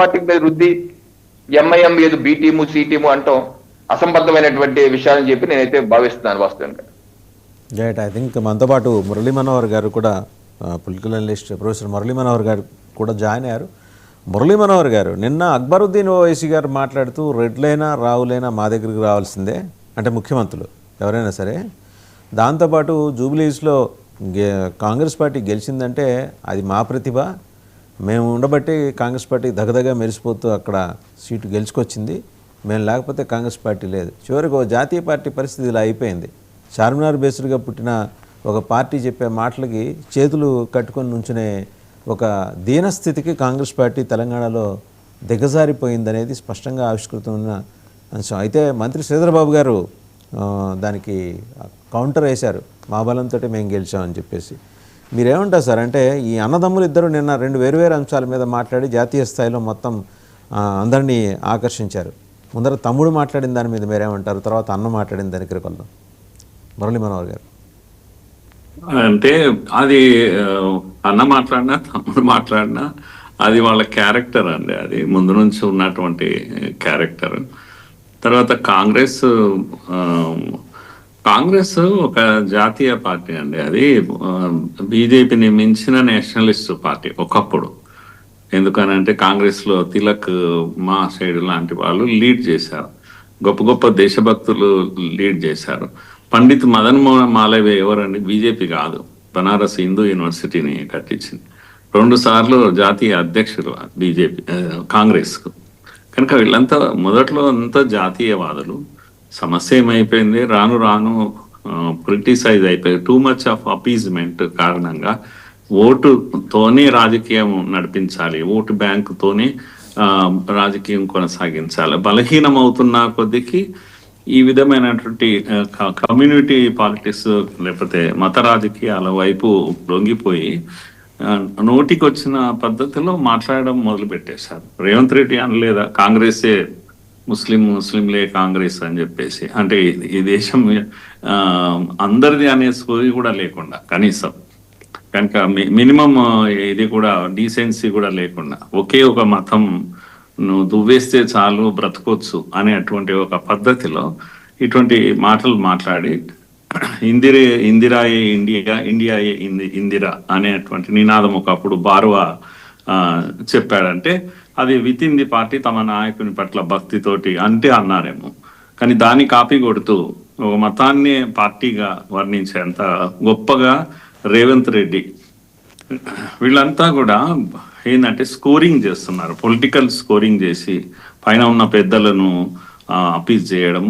Party మీద రుద్ది MIM ఏదో బి టీము సి టీము అంటాం అసంబద్ధమైనటువంటి విషయాలని చెప్పి నేనైతే భావిస్తున్నాను వాస్తవంగా రైట్ ఐ థింక్ మనతో పాటు మురళీ మనోహర్ గారు కూడా political analyst professor Murali Manohar గారు కూడా జాయిన్ అయ్యారు. మురళీ మనోహర్ గారు నిన్న అక్బరుద్దీన్ ఓవైసీ గారు మాట్లాడుతూ రెడ్లైనా రావులైనా మా దగ్గరికి రావాల్సిందే అంటే ముఖ్యమంత్రులు ఎవరైనా సరే. దాంతోపాటు జూబ్లీస్లో గే కాంగ్రెస్ పార్టీ గెలిచిందంటే అది మా ప్రతిభ మేము ఉండబట్టి కాంగ్రెస్ పార్టీ దగదగా మెరిసిపోతూ అక్కడ సీటు గెలుచుకొచ్చింది. మేము లేకపోతే కాంగ్రెస్ పార్టీ లేదు. చివరికి ఒక జాతీయ పార్టీ పరిస్థితి ఇలా అయిపోయింది. చార్మినార్ బేస్డ్గా పుట్టిన ఒక పార్టీ చెప్పే మాటలకి చేతులు కట్టుకొని నుంచునే ఒక దీనస్థితికి కాంగ్రెస్ పార్టీ తెలంగాణలో దిగజారిపోయిందనేది స్పష్టంగా ఆవిష్కృతమైన అంశం. అయితే మంత్రి శ్రీధరబాబు గారు దానికి కౌంటర్ వేశారు. మా బలంతో మేము గెలిచామని చెప్పేసి. మీరేమంటారు సార్? అంటే ఈ అన్నదమ్ములు ఇద్దరు నిన్న రెండు వేరువేరు అంశాల మీద మాట్లాడి జాతీయ స్థాయిలో మొత్తం అందరినీ ఆకర్షించారు. ముందర తమ్ముడు మాట్లాడిన దాని మీద మీరేమంటారు? తర్వాత అన్న మాట్లాడిన దానికి కొద్దాం మురళీ మనోహర్ గారు. అంటే అది అన్న మాట్లాడినా తమ్ముడు మాట్లాడినా అది వాళ్ళ క్యారెక్టర్ అండి. అది ముందు నుంచి ఉన్నటువంటి క్యారెక్టర్. తర్వాత కాంగ్రెస్ కాంగ్రెస్ ఒక జాతీయ పార్టీ అండి. అది బీజేపీని మించిన నేషనలిస్ట్ పార్టీ ఒకప్పుడు. ఎందుకనంటే కాంగ్రెస్లో తిలక్ మా సైడ్ లాంటి వాళ్ళు లీడ్ చేశారు. గొప్ప గొప్ప దేశభక్తులు లీడ్ చేశారు. పండిత్ మదన్ మోహన్ మాలవ్య ఎవరండి? బీజేపీ కాదు. బనారస్ హిందూ యూనివర్సిటీని కట్టించింది. రెండు సార్లు జాతీయ అధ్యక్షులు బీజేపీ కాంగ్రెస్ కనుక వీళ్ళంతా మొదట్లో అంతా జాతీయవాదులు. సమస్య ఏమైపోయింది రాను రాను పొలిటిసైజ్ అయిపోయింది. టూ మచ్ ఆఫ్ అపీజ్మెంట్ కారణంగా ఓటుతోనే రాజకీయం నడిపించాలి. ఓటు బ్యాంకుతోనే రాజకీయం కొనసాగించాలి. బలహీనం అవుతున్న కొద్దికి ఈ విధమైనటువంటి కమ్యూనిటీ పాలిటిక్స్ లేకపోతే మత రాజకీయాల వైపు లొంగిపోయి నోటికొచ్చిన నోటికి వచ్చిన పద్ధతిలో మాట్లాడడం మొదలు పెట్టేశారు రేవంత్ రెడ్డి అనలేదా? కాంగ్రెసే ముస్లిం ముస్లింలే కాంగ్రెస్ అని చెప్పేసి. అంటే ఈ- దేశం ఆ, అందరిది అనే సోది కూడా లేకుండా కనీసం. కనుక మినిమం ఇది కూడా డీసెన్సీ కూడా లేకుండా. ఒకే ఒక మతం నువ్వు దువ్వేస్తే చాలు బ్రతకొచ్చు అనేటువంటి ఒక పద్ధతిలో ఇటువంటి మాటలు మాట్లాడి ఇందిరే ఇందిరాయే ఇండియా ఇండియాయే ఇంది ఇందిరా అనేటువంటి నినాదం ఒకప్పుడు బారువా చెప్పాడంటే అది విత్ ఇన్ ది పార్టీ తమ నాయకుని పట్ల భక్తితోటి అంటే అన్నారేమో. కానీ దాన్ని కాపీ కొడుతూ ఒక మతాన్ని పార్టీగా వర్ణించేంత గొప్పగా రేవంత్ రెడ్డి వీళ్ళంతా కూడా ఏంటంటే స్కోరింగ్ చేస్తున్నారు. పొలిటికల్ స్కోరింగ్ చేసి పైన ఉన్న పెద్దలను అపీజ్ చేయడం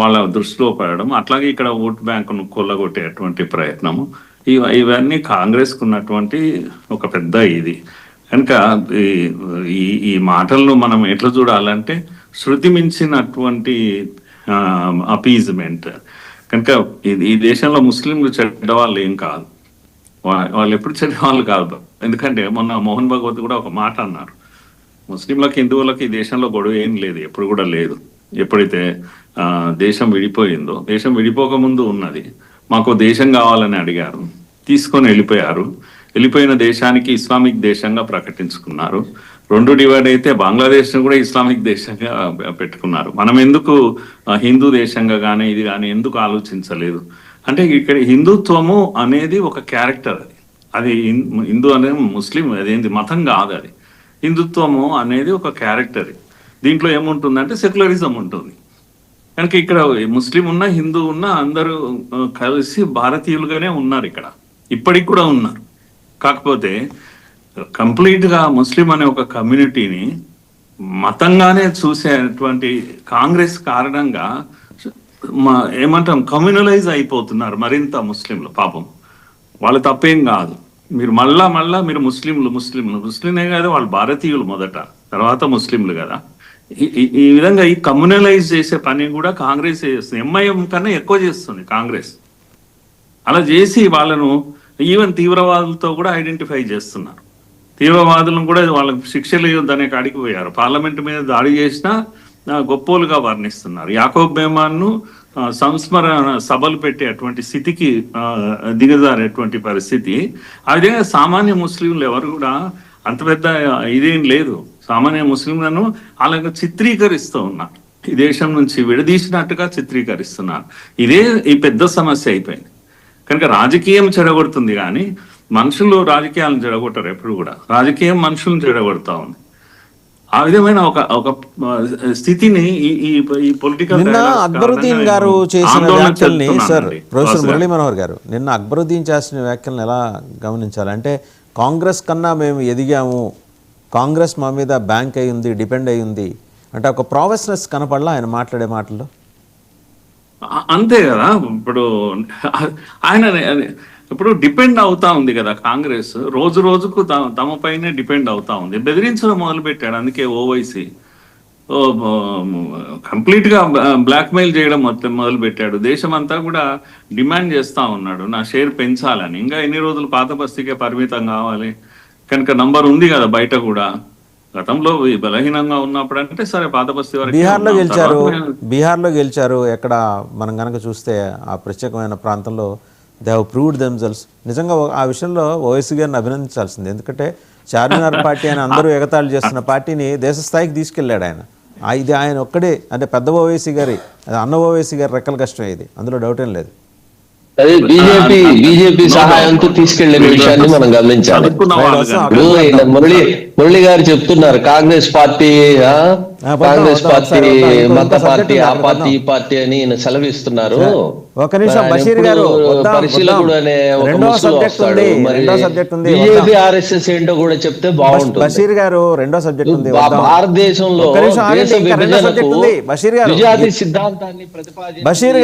వాళ్ళ దృష్టిలో పడడం అట్లాగే ఇక్కడ ఓట్ బ్యాంకును కొల్లగొట్టేటువంటి ప్రయత్నము. ఇవన్నీ కాంగ్రెస్ ఉన్నటువంటి ఒక పెద్ద ఇది. కనుక ఈ- ఈ మాటలను మనం ఎట్లా చూడాలంటే శృతి మించినటువంటి అపీజ్మెంట్. కనుక ఈ దేశంలో ముస్లింలు చెడ్డవాళ్ళు ఏం కాదు. వాళ్ళు ఎప్పుడు చెడ్డవాళ్ళు కాదు. ఎందుకంటే మొన్న మోహన్ భగవత్ కూడా ఒక మాట అన్నారు. ముస్లింలకు హిందువులకు ఈ దేశంలో గొడవ ఏం లేదు ఎప్పుడు కూడా లేదు. ఎప్పుడైతే ఆ, దేశం విడిపోయిందో దేశం విడిపోక ముందు ఉన్నది మాకు దేశం కావాలని అడిగారు తీసుకొని వెళ్ళిపోయారు. వెళ్ళిపోయిన దేశానికి ఇస్లామిక్ దేశంగా ప్రకటించుకున్నారు. రెండు డివైడ్ అయితే బంగ్లాదేశ్ కూడా ఇస్లామిక్ దేశంగా పెట్టుకున్నారు. మనం ఎందుకు హిందూ దేశంగా కానీ ఇది కానీ ఎందుకు ఆలోచించలేదు? అంటే ఇక్కడ హిందుత్వము అనేది ఒక క్యారెక్టర్ అది. అది హిందూ అనేది ముస్లిం అదేంటి మతం కాదు అది. హిందుత్వము అనేది ఒక క్యారెక్టర్. దీంట్లో ఏముంటుందంటే సెక్యులరిజం ఉంటుంది. కనుక ఇక్కడ ముస్లిం ఉన్నా హిందూ ఉన్నా అందరూ కలిసి భారతీయులుగానే ఉన్నారు ఇక్కడ. ఇప్పటికి కూడా ఉన్నారు. కాకపోతే కంప్లీట్గా ముస్లిం అనే ఒక కమ్యూనిటీని మతంగానే చూసేటువంటి కాంగ్రెస్ కారణంగా మా ఏమంటాం కమ్యూనలైజ్ అయిపోతున్నారు మరింత ముస్లింలు పాపం. వాళ్ళు తప్పేం కాదు. మీరు మళ్ళా మళ్ళా మీరు ముస్లింలు ముస్లింలు ముస్లిమే కాదు వాళ్ళు భారతీయులు మొదట తర్వాత ముస్లింలు కదా. ఈ- ఈ విధంగా ఈ కమ్యూనలైజ్ చేసే పని కూడా కాంగ్రెస్ చేస్తుంది. ఎంఐఎం కన్నా ఎక్కువ చేస్తుంది కాంగ్రెస్. అలా చేసి వాళ్ళను ఈవెన్ తీవ్రవాదులతో కూడా ఐడెంటిఫై చేస్తున్నారు. తీవ్రవాదులను కూడా వాళ్ళకి శిక్షలు ఇవ్వద్దనే కాడికి పోయారు. పార్లమెంట్ మీద దాడి చేసినా గొప్పోలుగా వర్ణిస్తున్నారు. యాకోబ్ బేమాన్ను సంస్మరణ సభలు పెట్టేటువంటి స్థితికి దిగజారేటువంటి పరిస్థితి. అదే సామాన్య ముస్లింలు ఎవరు కూడా అంత పెద్ద ఇదేం లేదు. సామాన్య ముస్లింలను అలాగ చిత్రీకరిస్తూ ఉన్నారు. ఈ దేశం నుంచి విడదీసినట్టుగా చిత్రీకరిస్తున్నారు. ఇదే ఈ పెద్ద సమస్య అయిపోయింది. కనుక రాజకీయం చెడగొడుతుంది కానీ మనుషులు రాజకీయాలను చెడగొట్టరు ఎప్పుడు కూడా. రాజకీయం మనుషులను చెడగొడతా ఉంది. ఆ విధమైన ఒక ఒక స్థితిని ఈ ఈ పొలిటికల్ నిన్న అక్బరుద్దీన్ గారు చేసిన వ్యాఖ్యల్ని సార్ ప్రొఫెసర్ మురళీ మనోహర్ గారు నిన్న అక్బరుద్దీన్ చేసిన వ్యాఖ్యలను ఎలా గమనించాలి? అంటే కాంగ్రెస్ కన్నా మేము ఎదిగాము కాంగ్రెస్ మా మీద బ్యాంక్ అయి ఉంది డిపెండ్ అయి ఉంది అంటే ఒక ప్రావెస్నెస్ కనపడలా ఆయన మాట్లాడే మాటల్లో? అంతే కదా. ఇప్పుడు ఆయన ఇప్పుడు డిపెండ్ అవుతా ఉంది కదా కాంగ్రెస్. రోజు రోజుకు తమ పైనే డిపెండ్ అవుతా ఉంది. బెదిరించడం మొదలు పెట్టాడు అందుకే ఓవైసీ. కంప్లీట్గా బ్లాక్మెయిల్ చేయడం మొత్తం మొదలు పెట్టాడు దేశం అంతా కూడా డిమాండ్ చేస్తా ఉన్నాడు. నా షేర్ పెంచాలని. ఇంకా ఎన్ని రోజులు పాత బస్తీకే పరిమితం కావాలి? కనుక నంబర్ ఉంది కదా బయట కూడా. గతంలో బలహీనంగా ఉన్నప్పుడు అంటే సరే పాత బస్తీ వరకు బీహార్లో గెలిచారు. బీహార్లో గెలిచారు. ఎక్కడ మనం కనుక చూస్తే ఆ ప్రత్యేకమైన ప్రాంతంలో దే హ్యావ్ ప్రూవ్డ్ దెమ్సెల్స్ నిజంగా ఆ విషయంలో ఓవైసీ గారిని అభినందించాల్సింది. ఎందుకంటే చార్మినార్ పార్టీ అని అందరూ ఎగతాళి చేస్తున్న పార్టీని దేశ స్థాయికి తీసుకెళ్ళాడు ఆయన. ఇది ఆయన ఒక్కడే. అంటే పెద్ద ఓవైసీ గారి అన్న ఓవైసీ గారి రెక్కల కష్టం ఇది. అందులో డౌట్ ఏం లేదు. అదే బీజేపీ బీజేపీ సహాయంతో తీసుకెళ్ళిన విషయాన్ని మనం గమనించాలి. ఇప్పుడు మురళి మురళి గారు చెప్తున్నారు కాంగ్రెస్ పార్టీ కాంగ్రెస్ పార్టీ మత పార్టీ ఆ పార్టీ ఈ. పార్టీ అని ఈయన సెలవిస్తున్నారు ఒక నిమిషం బషీర్ గారు పరిశీలకుడు. అనే రెండో వస్తాడు. ఉంది, రెండో బీజేపీ. ఆర్ఎస్ఎస్ ఏంటో కూడా చెప్తే బాగుంటుంది బషీర్ గారు రెండో సబ్జెక్ట్ ఉంది. భారతదేశంలో. బషీర్ గారు సిద్ధాంతాన్ని ప్రతిపాదించి బషీర్